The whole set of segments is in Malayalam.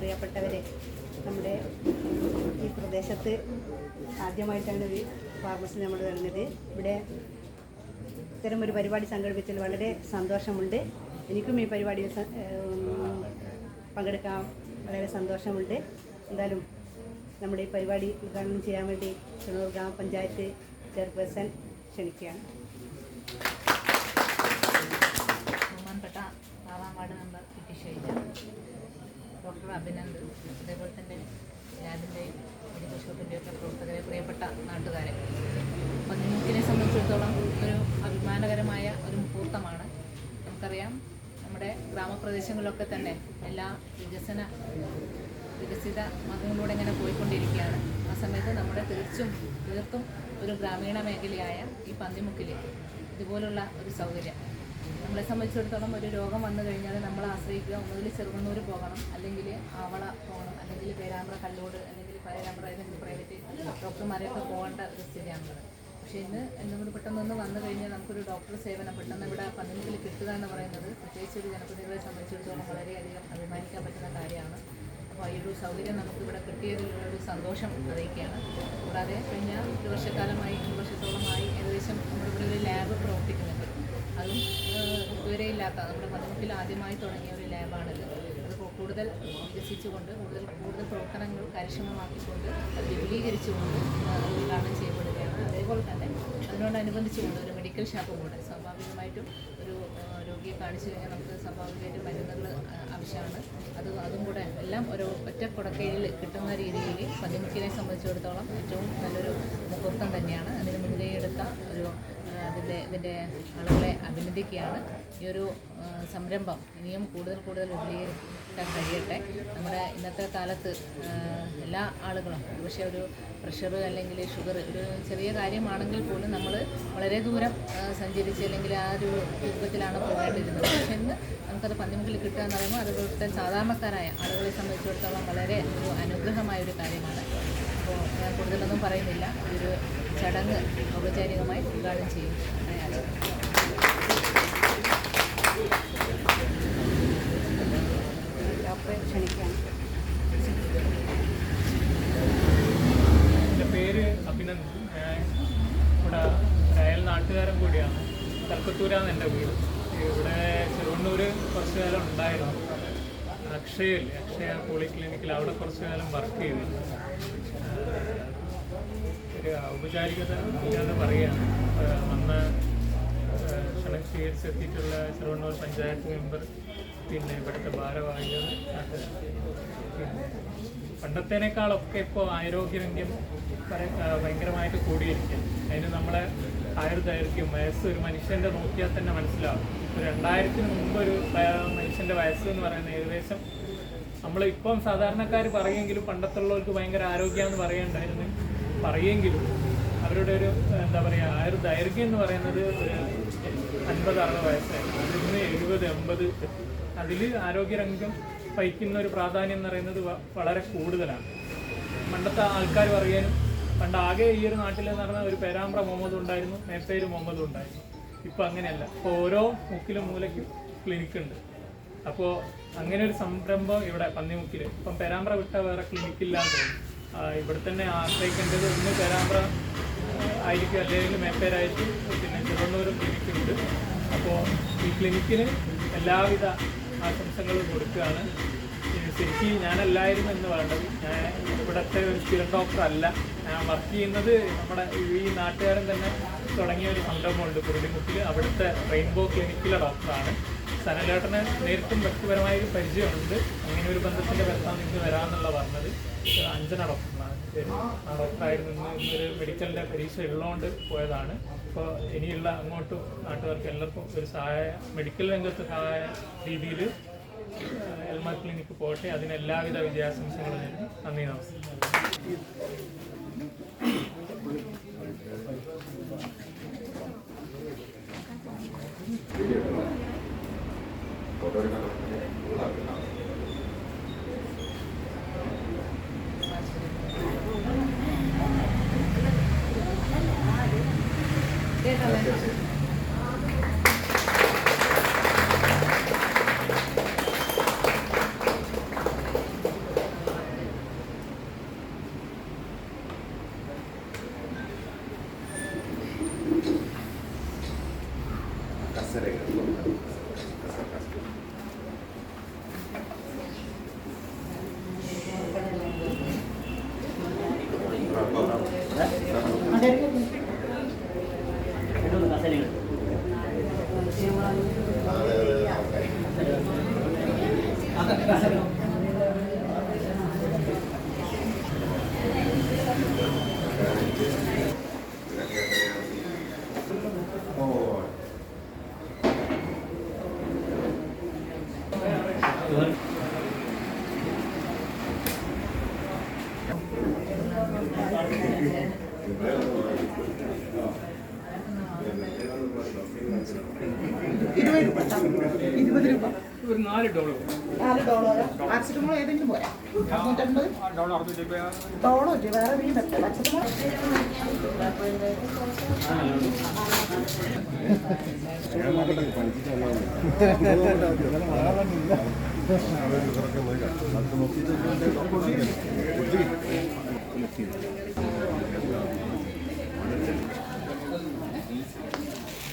പ്രിയപ്പെട്ടവരെ നമ്മുടെ ഈ പ്രദേശത്ത് ആദ്യമായിട്ടാണ് ഒരു ഫാർമസി നമ്മൾ വരുന്നത്. ഇവിടെ ഇത്തരം ഒരു പരിപാടി സംഘടിപ്പിച്ചതിൽ വളരെ സന്തോഷമുണ്ട്. എനിക്കും ഈ പരിപാടിയിൽ പങ്കെടുക്കാൻ വളരെ സന്തോഷമുണ്ട്. എന്തായാലും നമ്മുടെ ഈ പരിപാടി ഉദ്ഘാടനം ചെയ്യാൻ വേണ്ടി ചെണ്ണൂർ ഗ്രാമപഞ്ചായത്ത് ചെയർപേഴ്സൺ ക്ഷണിക്കുകയാണ്. ഡോക്ടർ അഭിനന്ദ് അതേപോലെ തന്നെ ലാബിന്റെയും മെഡിക്കൽ ഷോപ്പിന്റെയും ഒക്കെ പ്രവർത്തകരെ പ്രിയപ്പെട്ട നാട്ടുകാരെ. പന്നിമുക്കിനെ സംബന്ധിച്ചിടത്തോളം ഒരു അഭിമാനകരമായ ഒരു മുഹൂർത്തമാണ്. നമുക്കറിയാം നമ്മുടെ ഗ്രാമപ്രദേശങ്ങളിലൊക്കെ തന്നെ എല്ലാ വികസന വികസിത മാർഗങ്ങളിലൂടെ ഇങ്ങനെ പോയിക്കൊണ്ടിരിക്കുകയാണ്. ആ സമയത്ത് നമ്മുടെ തീർച്ചും തീർത്തും ഒരു ഗ്രാമീണ മേഖലയായ ഈ പന്തിമുക്കിൽ ഇതുപോലുള്ള ഒരു സൗകര്യം. നമ്മളെ സംബന്ധിച്ചിടത്തോളം ഒരു രോഗം വന്നു കഴിഞ്ഞാൽ നമ്മൾ ആശ്രയിക്കുക. ഒന്നുകിൽ ചെറുകുന്നൂർ പോകണം അല്ലെങ്കിൽ ആവള പോകണം അല്ലെങ്കിൽ പേരാമ്പ്ര കല്ലോട് അല്ലെങ്കിൽ പേരാമ്പ്ര ഏതെങ്കിലും പ്രൈവറ്റ് ഡോക്ടർമാരെയൊക്കെ പോകേണ്ട ഒരു സ്ഥിതിയാണുള്ളത്. പക്ഷേ ഇന്ന് എന്തുകൊണ്ട് പെട്ടെന്നൊന്ന് വന്നു കഴിഞ്ഞാൽ നമുക്കൊരു ഡോക്ടർ സേവനം പെട്ടെന്ന് ഇവിടെ പതിനഞ്ചിൽ കിട്ടുക എന്ന് പറയുന്നത് പ്രത്യേകിച്ച് ഒരു ജനപ്രതിനിധികളെ സംബന്ധിച്ചിടത്തോളം വളരെയധികം അഭിമാനിക്കാൻ പറ്റുന്ന കാര്യമാണ്. അപ്പോൾ ഈ ഒരു സൗകര്യം നമുക്ക് ഇവിടെ കിട്ടിയതിലുള്ള ഒരു സന്തോഷം അറിയിക്കുകയാണ്. കൂടാതെ കഴിഞ്ഞ ഒരു വർഷക്കാലമായി ഒരു വർഷത്തോളമായി ഏകദേശം നമ്മുടെ ഇവിടെ ഒരു ലാബ് പ്രവർത്തിക്കുന്നുണ്ട്. അതും ഇതുവരെ ഇല്ലാത്ത നമ്മുടെ പതിനെട്ടിൽ ആദ്യമായി തുടങ്ങിയ ഒരു ലാബാണിത്. അത് കൂടുതൽ വികസിച്ചുകൊണ്ട് കൂടുതൽ കൂടുതൽ പ്രവർത്തനങ്ങൾ കാര്യക്ഷമമാക്കിക്കൊണ്ട് അത് വിപുലീകരിച്ചുകൊണ്ട് ഉദ്ഘാടനം ചെയ്യപ്പെടുകയാണ്. അതേപോലെ തന്നെ അതിനോടനുബന്ധിച്ചുകൊണ്ട് ഒരു മെഡിക്കൽ ഷാപ്പ് കൂടെ സ്വാഭാവികമായിട്ടും ഒരു രോഗിയെ കാണിച്ചു കഴിഞ്ഞാൽ നമുക്ക് സ്വാഭാവികമായിട്ടും മരുന്നുകൾ ആവശ്യമാണ്. അത് അതും കൂടെ എല്ലാം ഒരു ഒറ്റ കുടക്കയിൽ കിട്ടുന്ന രീതിയിൽ പതിമുക്കിനെ സംബന്ധിച്ചിടത്തോളം ഏറ്റവും നല്ലൊരു മുഹൂർത്തം തന്നെയാണ്. അതിന് മുൻകൈയെടുത്ത ഒരു അതിന്റെ ഇതിന്റെ ആളുകളെ അഭിനന്ദിക്കുകയാണ്. ഈ ഒരു സംരംഭം ഇനിയും കൂടുതൽ കൂടുതൽ വിപുലീകരിക്കാൻ കഴിയട്ടെ. നമ്മുടെ ഇന്നത്തെ കാലത്ത് എല്ലാ ആളുകളും പക്ഷേ ഒരു പ്രഷർ അല്ലെങ്കിൽ ഷുഗർ ഒരു ചെറിയ കാര്യമാണെങ്കിൽ പോലും നമ്മൾ വളരെ ദൂരം സഞ്ചരിച്ച് അല്ലെങ്കിൽ ആ ഒരു രൂപത്തിലാണ് പോകേണ്ടിരുന്നത് പക്ഷേ ഇന്ന് നമുക്കത് പന്നിമുക്കിൽ കിട്ടുക എന്ന് പറയുമ്പോൾ അതുപോലത്തെ സാധാരണക്കാരായ ആളുകളെ സംബന്ധിച്ചിടത്തോളം വളരെ ഒരു അനുഗ്രഹമായ ഒരു കാര്യമാണ്. അപ്പോൾ ഞാൻ കൂടുതലൊന്നും പറയുന്നില്ല. ഒരു ചടങ്ങ് ഔപചാരികമായി ഉദ്ഘാടനം ചെയ്യും. ഡോക്ടറെ ക്ഷണിക്കുകയാണ് എന്റെ പേര് അഭിനന്ദ്. ഞാൻ ഇവിടെ അയൽ നാട്ടുകാരൻ കൂടിയാണ്. കൽക്കത്തൂരാണ് എന്റെ വീട്. ഇവിടെ ചെറുവണ്ണൂർ കുറച്ച് കാലം ഉണ്ടായിരുന്നു. അക്ഷയല്ലേ അക്ഷയ പോളിക്ലിനിക്കിൽ അവിടെ കുറച്ച് കാലം വർക്ക് ചെയ്തു ഔപചാരികത ഇല്ലാതെ പറയുകയാണ്. വന്ന ചെയ്ത് എത്തിയിട്ടുള്ള ചെറുവണ്ണൂർ പഞ്ചായത്ത് മെമ്പർ പിന്നെ ഇവിടുത്തെ ഭാരവാഹികൾ പണ്ടത്തേനേക്കാളൊക്കെ ഇപ്പോൾ ആരോഗ്യരംഗം ഭയ- ഭയങ്കരമായിട്ട് കൂടിയിരിക്കുകയാണ്. അതിന് നമ്മളെ ആയുർദൈർഘ്യം വയസ്സ് ഒരു മനുഷ്യന്റെ നോക്കിയാൽ തന്നെ മനസ്സിലാവും. രണ്ടായിരത്തിന് മുമ്പ് ഒരു മനുഷ്യന്റെ വയസ്സ് എന്ന് പറയുന്നത് ഏകദേശം നമ്മൾ ഇപ്പം സാധാരണക്കാർ പറയുമെങ്കിലും പണ്ടത്തുള്ളവർക്ക് ഭയങ്കര ആരോഗ്യമെന്ന് പറയണ്ടായിരുന്നു പറയുമെങ്കിലും അവരുടെ ഒരു എന്താ പറയുക ആ ഒരു ദൈർഘ്യം എന്ന് പറയുന്നത് ഒരു അൻപത് അറുപത് വയസ്സായിരുന്നു നിന്ന് എഴുപത് എൺപത് അതിൽ ആരോഗ്യരംഗം വഹിക്കുന്ന ഒരു പ്രാധാന്യം എന്ന് പറയുന്നത് വളരെ കൂടുതലാണ്. പണ്ടത്തെ ആൾക്കാർ പറയാനും പണ്ട് ആകെ ഈ ഒരു നാട്ടിൽ എന്ന് പറഞ്ഞാൽ ഒരു പേരാമ്പ്ര മുഹമ്മദ് ഉണ്ടായിരുന്നു മേപ്പേര് മുഹമ്മദ് ഉണ്ടായിരുന്നു. ഇപ്പം അങ്ങനെയല്ല. ഇപ്പോൾ ഓരോ മുക്കിലും മൂലയ്ക്കും ക്ലിനിക്ക് ഉണ്ട്. അപ്പോൾ അങ്ങനെ ഒരു സംരംഭം ഇവിടെ പന്നിമുക്കിൽ ഇപ്പം പേരാമ്പ്ര വിട്ട വേറെ ക്ലിനിക്കില്ലാന്ന് തോന്നുന്നു. ഇവിടെ തന്നെ ആശ്രയിക്കേണ്ടത് ഒന്ന് പേരാമ്പ്ര ആയിരിക്കും. അല്ലെങ്കിൽ മേപ്പേരായിരിക്കും പിന്നെ തിരുവനന്തപുരം ക്ലിനിക്കുണ്ട് അപ്പോൾ ഈ ക്ലിനിക്കിന് എല്ലാവിധ ആശംസകളും കൊടുക്കുകയാണ്. ശരിക്കും ഞാനല്ലായിരുന്നു എന്ന് വേണ്ടത്. ഞാൻ ഇവിടുത്തെ ഒരു സ്ഥിരം ഡോക്ടർ അല്ല. ഞാൻ വർക്ക് ചെയ്യുന്നത് നമ്മുടെ ഈ നാട്ടുകാരൻ തന്നെ തുടങ്ങിയ ഒരു സംരംഭമുണ്ട്. കുരുടിമുക്കിൽ അവിടുത്തെ റെയിൻബോ ക്ലിനിക്കിലെ ഡോക്ടറാണ് സനലേട്ടന് നേരിട്ടും വ്യക്തിപരമായ ഒരു പരിചയമുണ്ട്. അങ്ങനെ ഒരു ബന്ധത്തിന്റെ ബന്ധം നിങ്ങൾക്ക് വരാമെന്നുള്ള പറഞ്ഞത്. അഞ്ജന ഡോക്ടറാണ് ഇന്ന് ഇന്നൊരു മെഡിക്കലിന്റെ പരീക്ഷ ഉള്ളതുകൊണ്ട് പോയതാണ്. അപ്പോൾ ഇനിയുള്ള അങ്ങോട്ട് നാട്ടുകാർക്ക് എല്ലാവർക്കും ഒരു സഹായ മെഡിക്കൽ രംഗത്ത് സഹായ രീതിയിൽ എൽമ ക്ലിനിക്ക് പോകട്ടെ. അതിന് എല്ലാവിധ വിജയാശംസകളും നന്ദി നമസ്കാരം. Thank you. 踊り方、っ。任されるとこなす。Gracias. ഇരുപത് രൂപ. ഒരു നാല് ഡോളർ. നാല് ഡോളർ. പാരസെറ്റമോൾ ഏതെങ്കിലും പോരാ. അറുന്നൂറ്റമ്പത് ഡോളോ വേറെ വീട് പാരസെറ്റമോൾ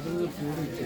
അത് പൂരിച്ച്